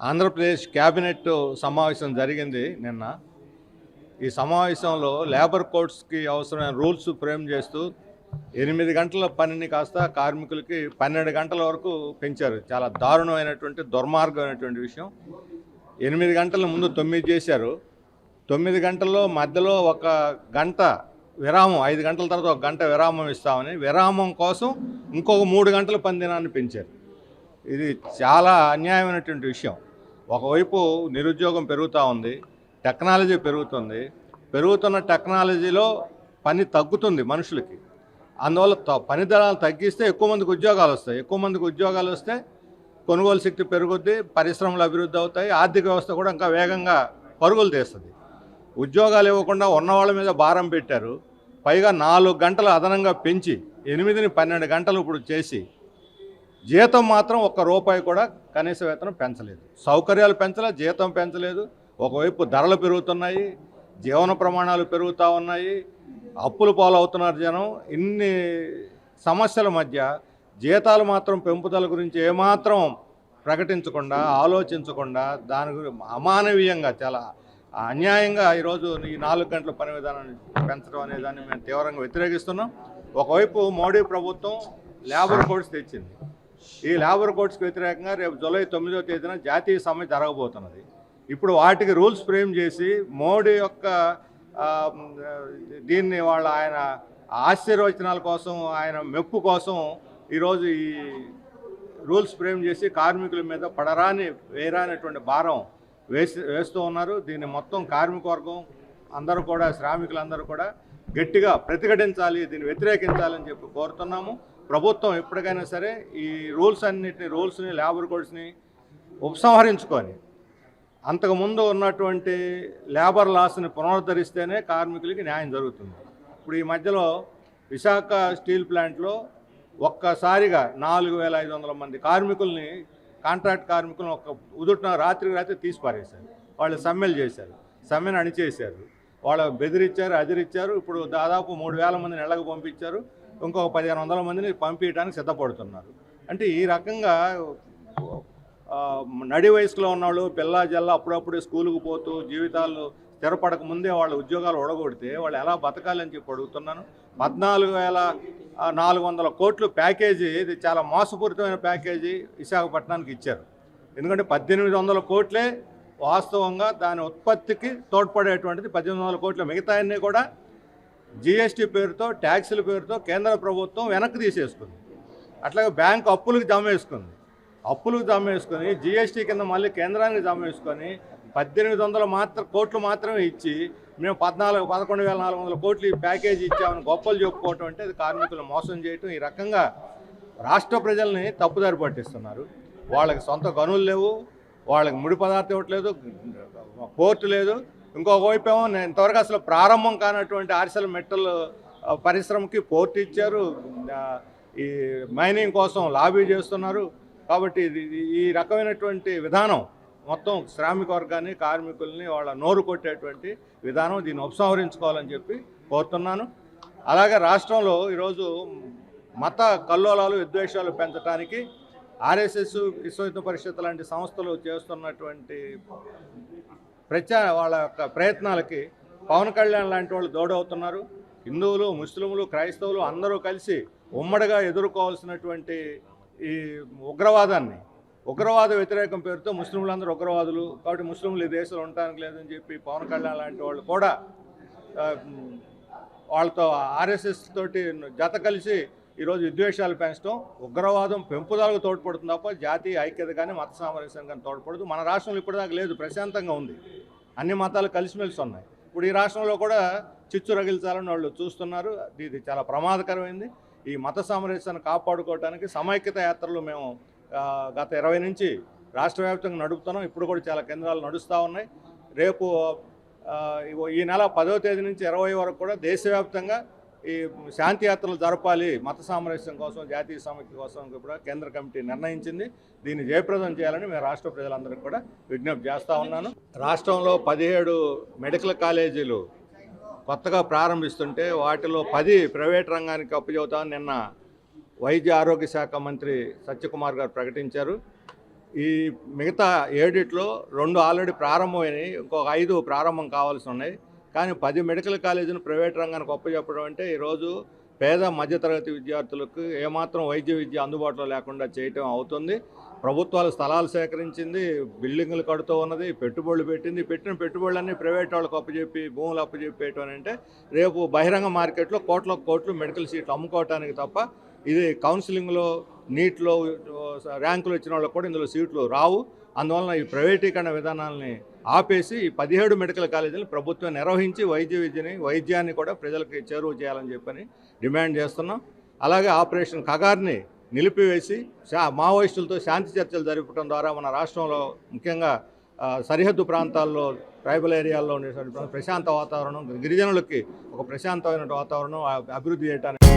Andhra Pradesh cabinet సమావేశం జరిగింది నిన్న. ఈ సమావేశంలో లేబర్ కోడ్స్కి అవసరమైన రూల్స్ ఫ్రేమ్ చేస్తూ ఎనిమిది గంటల పనిని కాస్త కార్మికులకి పన్నెండు గంటల వరకు పెంచారు. చాలా దారుణమైనటువంటి దుర్మార్గమైనటువంటి విషయం. ఎనిమిది గంటల ముందు తొమ్మిది చేశారు. తొమ్మిది గంటల్లో మధ్యలో ఒక గంట విరామం ఐదు గంటల తర్వాత ఒక గంట విరామం ఇస్తామని విరామం కోసం ఇంకొక మూడు గంటల పని దినాన్ని పెంచారు. ఇది చాలా అన్యాయమైనటువంటి విషయం. ఒకవైపు నిరుద్యోగం పెరుగుతూ ఉంది టెక్నాలజీ పెరుగుతుంది. పెరుగుతున్న టెక్నాలజీలో పని తగ్గుతుంది మనుషులకి. అందువల్ల త- పని ధరలు తగ్గిస్తే ఎక్కువ మందికి ఉద్యోగాలు వస్తాయి. ఎక్కువ మందికి ఉద్యోగాలు వస్తే కొనుగోలు శక్తి పెరుగుద్ది పరిశ్రమలు అభివృద్ధి అవుతాయి ఆర్థిక వ్యవస్థ కూడా ఇంకా వేగంగా పరుగులు తీస్తుంది. ఉద్యోగాలు ఇవ్వకుండా ఉన్న వాళ్ళ మీద భారం పెట్టారు. పైగా నాలుగు గంటలు అదనంగా పెంచి ఎనిమిదిని పన్నెండు గంటలు ఇప్పుడు చేసి జీతం మాత్రం ఒక్క రూపాయి కూడా కనీస వేతనం పెంచలేదు. సౌకర్యాలు పెంచలే జీతం పెంచలేదు. ఒకవైపు ధరలు పెరుగుతున్నాయి జీవన ప్రమాణాలు పెరుగుతూ ఉన్నాయి అప్పులు పాలవుతున్నారు జనం. ఇన్ని సమస్యల మధ్య జీతాలు మాత్రం పెంపుదల గురించి ఏమాత్రం ప్రకటించకుండా ఆలోచించకుండా దాని గురించి అమానవీయంగా చాలా అన్యాయంగా ఈరోజు ఈ నాలుగు గంటల పని విధానాన్ని పెంచడం అనే దాన్ని మేము తీవ్రంగా వ్యతిరేకిస్తున్నాం. ఒకవైపు మోడీ ప్రభుత్వం లేబర్ కోడ్స్ తెచ్చింది. ఈ లేబర్ కోడ్స్కి వ్యతిరేకంగా రేపు జూలై తొమ్మిదో తేదీన జాతీయ సమ్మె జరగబోతున్నది. ఇప్పుడు వాటికి రూల్స్ ఫ్రేమ్ చేసి మోడీ యొక్క దీన్ని వాళ్ళ ఆయన ఆశీర్వచనాల కోసం ఆయన మెప్పు కోసం ఈరోజు ఈ రూల్స్ ఫ్రేమ్ చేసి కార్మికుల మీద పడరాని వేరానటువంటి భారం వేసి వేస్తూ ఉన్నారు. దీన్ని మొత్తం కార్మిక వర్గం అందరూ కూడా శ్రామికులందరూ కూడా గట్టిగా ప్రతిఘటించాలి దీన్ని వ్యతిరేకించాలని చెప్పి కోరుతున్నాము. ప్రభుత్వం ఎప్పటికైనా సరే ఈ రూల్స్ అన్నిటిని రూల్స్ని లేబర్ కోడ్స్ని ఉపసంహరించుకొని అంతకుముందు ఉన్నటువంటి లేబర్ లాస్ని పునరుద్ధరిస్తేనే కార్మికులకి న్యాయం జరుగుతుంది. ఇప్పుడు ఈ మధ్యలో విశాఖ స్టీల్ ప్లాంట్లో ఒక్కసారిగా నాలుగు వేల ఐదు వందల మంది కార్మికుల్ని కాంట్రాక్ట్ కార్మికులను ఒక ఉదుటిన రాత్రికి రాత్రి తీసి పారేశారు. వాళ్ళు సమ్మెలు చేశారు సమ్మెను అణిచేశారు. వాళ్ళ బెదిరించారు అదిరిచ్చారు. ఇప్పుడు దాదాపు మూడు వేల మందిని నెలకు పంపించారు. ఇంకొక పదిహేను వందల మందిని పంపించడానికి సిద్ధపడుతున్నారు. అంటే ఈ రకంగా నడి వయసులో ఉన్నవాళ్ళు పిల్ల జల్ల అప్పుడప్పుడే స్కూలుకు పోతూ జీవితాలు స్థిరపడక ముందే వాళ్ళ ఉద్యోగాలు ఒడగొడితే వాళ్ళు ఎలా బతకాలని చెప్పి అడుగుతున్నాను. పద్నాలుగు వేల నాలుగు వందల కోట్లు ప్యాకేజీ ఇది చాలా మోసపూరితమైన ప్యాకేజీ విశాఖపట్నానికి ఇచ్చారు. ఎందుకంటే పద్దెనిమిది వందల కోట్లే వాస్తవంగా దాని ఉత్పత్తికి తోడ్పడేటువంటిది పద్దెనిమిది వందల కోట్ల మిగతా అన్నీ కూడా జిఎస్టీ పేరుతో ట్యాక్సుల పేరుతో కేంద్ర ప్రభుత్వం వెనక్కి తీసేసుకుంది. అట్లాగే బ్యాంక్ అప్పులకు జమ వేసుకుంది. అప్పులకు జమ వేసుకొని జిఎస్టీ కింద మళ్ళీ కేంద్రానికి జమ వేసుకొని పద్దెనిమిది వందల మాత్రం కోట్లు మాత్రమే ఇచ్చి మేము పద్నాలుగు పదకొండు వేల నాలుగు వందల కోట్లు ఈ ప్యాకేజీ ఇచ్చామని గొప్పలు చెప్పుకోవటం అంటే అది కార్మికులు మోసం చేయటం. ఈ రకంగా రాష్ట్ర ప్రజల్ని తప్పుదారి పట్టిస్తున్నారు. వాళ్ళకి సొంత గనులు లేవు వాళ్ళకి ముడి పదార్థం ఇవ్వట్లేదు కోర్టు లేదు. ఇంకొక వైపు ఏమో నేను ఇంతవరకు అసలు ప్రారంభం కానటువంటి ఆర్సెల్ మెటల్ పరిశ్రమకి పోర్ట్ ఇచ్చారు. ఈ మైనింగ్ కోసం లాబీ చేస్తున్నారు. కాబట్టి ఇది ఈ రకమైనటువంటి విధానం మొత్తం శ్రామిక వర్గాన్ని కార్మికుల్ని వాళ్ళ నోరు కొట్టేటువంటి విధానం దీన్ని ఉపసంహరించుకోవాలని చెప్పి కోరుతున్నాను. అలాగే రాష్ట్రంలో ఈరోజు మత కల్లోలాలు విద్వేషాలు పెంచడానికి ఆర్ఎస్ఎస్ విశ్వ పరిషత్ లాంటి సంస్థలు చేస్తున్నటువంటి ప్రచార వాళ్ళ యొక్క ప్రయత్నాలకి పవన్ కళ్యాణ్ లాంటి వాళ్ళు దోడవుతున్నారు. హిందువులు ముస్లింలు క్రైస్తవులు అందరూ కలిసి ఉమ్మడిగా ఎదుర్కోవాల్సినటువంటి ఈ ఉగ్రవాదాన్ని ఉగ్రవాద వ్యతిరేకం పేరుతో ముస్లింలందరూ ఉగ్రవాదులు. కాబట్టి ముస్లింలు ఈ దేశంలో ఉండటానికి లేదని చెప్పి పవన్ కళ్యాణ్ లాంటి వాళ్ళు కూడా వాళ్ళతో ఆర్ఎస్ఎస్ తోటి జత కలిసి ఈరోజు విద్వేషాలు పెంచడం ఉగ్రవాదం పెంపుదలకు తోడ్పడుతుంది తప్ప జాతీయ ఐక్యత కానీ మత సామరస్యం కానీ తోడ్పడదు. మన రాష్ట్రంలో ఇప్పటిదాకా లేదు ప్రశాంతంగా ఉంది. అన్ని మతాలు కలిసిమెలిసి ఉన్నాయి. ఇప్పుడు ఈ రాష్ట్రంలో కూడా చిచ్చు రగిల్చాలని వాళ్ళు చూస్తున్నారు. ఇది- చాలా ప్రమాదకరమైంది. ఈ మత సామరస్యాన్ని కాపాడుకోవడానికి సమైక్యత యాత్రలు మేము గత ఇరవై నుంచి రాష్ట్ర వ్యాప్తంగా నడుపుతున్నాం. ఇప్పుడు కూడా చాలా కేంద్రాలు నడుస్తూ ఉన్నాయి. రేపు ఈ నెల పదో తేదీ నుంచి ఇరవై వరకు కూడా దేశవ్యాప్తంగా ఈ శాంతియాత్రలు జరపాలి మత సామరస్యం కోసం జాతీయ సమైక్య కోసం కూడా కేంద్ర కమిటీ నిర్ణయించింది. దీన్ని జయప్రదం చేయాలని మేము రాష్ట్ర ప్రజలందరికీ కూడా విజ్ఞప్తి చేస్తూ ఉన్నాను. రాష్ట్రంలో పదిహేడు మెడికల్ కాలేజీలు కొత్తగా ప్రారంభిస్తుంటే వాటిలో పది ప్రైవేట్ రంగానికి అప్పచెబుతామని నిన్న వైద్య ఆరోగ్య శాఖ మంత్రి సత్యకుమార్ గారు ప్రకటించారు. ఈ మిగతా ఏడిట్లో రెండు ఆల్రెడీ ప్రారంభమైనాయి ఇంకొక ఐదు ప్రారంభం కావాల్సి ఉన్నాయి. కానీ పది మెడికల్ కాలేజీని ప్రైవేట్ రంగానికి ఒప్పచెప్పడం అంటే ఈరోజు పేద మధ్యతరగతి విద్యార్థులకు ఏమాత్రం వైద్య విద్య అందుబాటులో లేకుండా చేయటం అవుతుంది. ప్రభుత్వాలు స్థలాలు సేకరించింది బిల్డింగులు కడుతూ ఉన్నది పెట్టుబడులు పెట్టింది. పెట్టిన పెట్టుబడులన్నీ ప్రైవేట్ వాళ్ళకు అప్పచెప్పి భూములు అప్పచెప్పేయటం అంటే రేపు బహిరంగ మార్కెట్లో కోట్ల కోట్లు మెడికల్ సీట్లు అమ్ముకోవటానికి తప్ప ఇది కౌన్సిలింగ్లో నీట్లో ర్యాంకులు వచ్చిన వాళ్ళకి కూడా ఇందులో సీట్లు రావు. అందువలన ఈ ప్రైవేటీకరణ విధానాలని ఆపేసి పదిహేడు మెడికల్ కాలేజీలను ప్రభుత్వం నిర్వహించి వైద్య విద్యని వైద్యాన్ని కూడా ప్రజలకి చేరువ చేయాలని చెప్పని డిమాండ్ చేస్తున్నాం. అలాగే ఆపరేషన్ కగార్ని నిలిపివేసి శా మావోయిస్టులతో శాంతి చర్చలు జరపడం ద్వారా మన రాష్ట్రంలో ముఖ్యంగా సరిహద్దు ప్రాంతాల్లో ట్రైబల్ ఏరియాల్లో ఉండేటువంటి ప్రశాంత వాతావరణం గిరిజనులకి ఒక ప్రశాంతమైన వాతావరణం అభివృద్ధి చేయడానికి